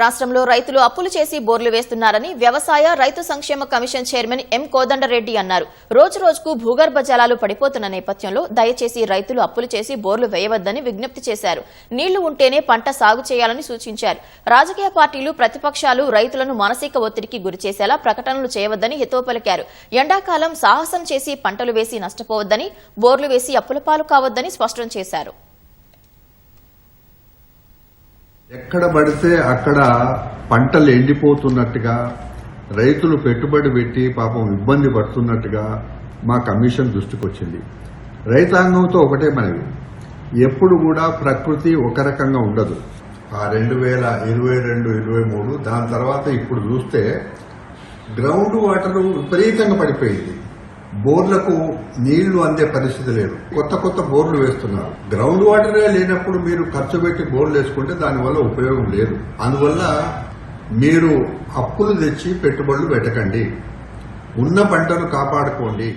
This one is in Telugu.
రాష్ట్రంలో రైతులు అప్పులు చేసి బోర్లు వేస్తున్నారని వ్యవసాయ రైతు సంక్షేమ కమిషన్ చైర్మన్ ఎం కోదండరెడ్డి అన్నారు. రోజు రోజుకు భూగర్భ జలాలు పడిపోతున్న నేపథ్యంలో దయచేసి రైతులు అప్పులు చేసి బోర్లు వేయవద్దని విజ్ఞప్తి చేశారు. నీళ్ళు ఉంటేనే పంట సాగు చేయాలని సూచించారు. రాజకీయ పార్టీలు ప్రతిపక్షాలు రైతులను మానసిక ఒత్తిడికి గురిచేసేలా ప్రకటనలు చేయవద్దని హితవు పలికారు. ఎండాకాలం సాహసం చేసి పంటలు వేసి నష్టపోవద్దని బోర్లు వేసి అప్పుల పాలు కావద్దని స్పష్టం చేశారు. ఎక్కడ పడితే అక్కడ పంటలు ఎండిపోతున్నట్టుగా రైతులు పెట్టుబడి పెట్టి పాపం ఇబ్బంది పడుతున్నట్టుగా మా కమిషన్ దృష్టికి వచ్చింది రైతాంగంతో ఒకటే మనవి. ఎప్పుడు కూడా ప్రకృతి ఒక రకంగా ఉండదు. ఆ రెండు వేల ఇరవై రెండు ఇరవై మూడు దాని తర్వాత ఇప్పుడు చూస్తే గ్రౌండ్ వాటర్ విపరీతంగా పడిపోయింది. బోర్లకు నీళ్ళు అందే పరిస్థితి లేదు. కొత్త కొత్త బోర్లు వేస్తున్నారు. గ్రౌండ్ వాటరే లేనప్పుడు మీరు ఖర్చు పెట్టి బోర్లు వేసుకుంటే దానివల్ల ఉపయోగం లేదు. అందువల్ల మీరు అప్పులు తెచ్చి పెట్టుబడులు పెట్టకండి. ఉన్న పంటను కాపాడుకోండి.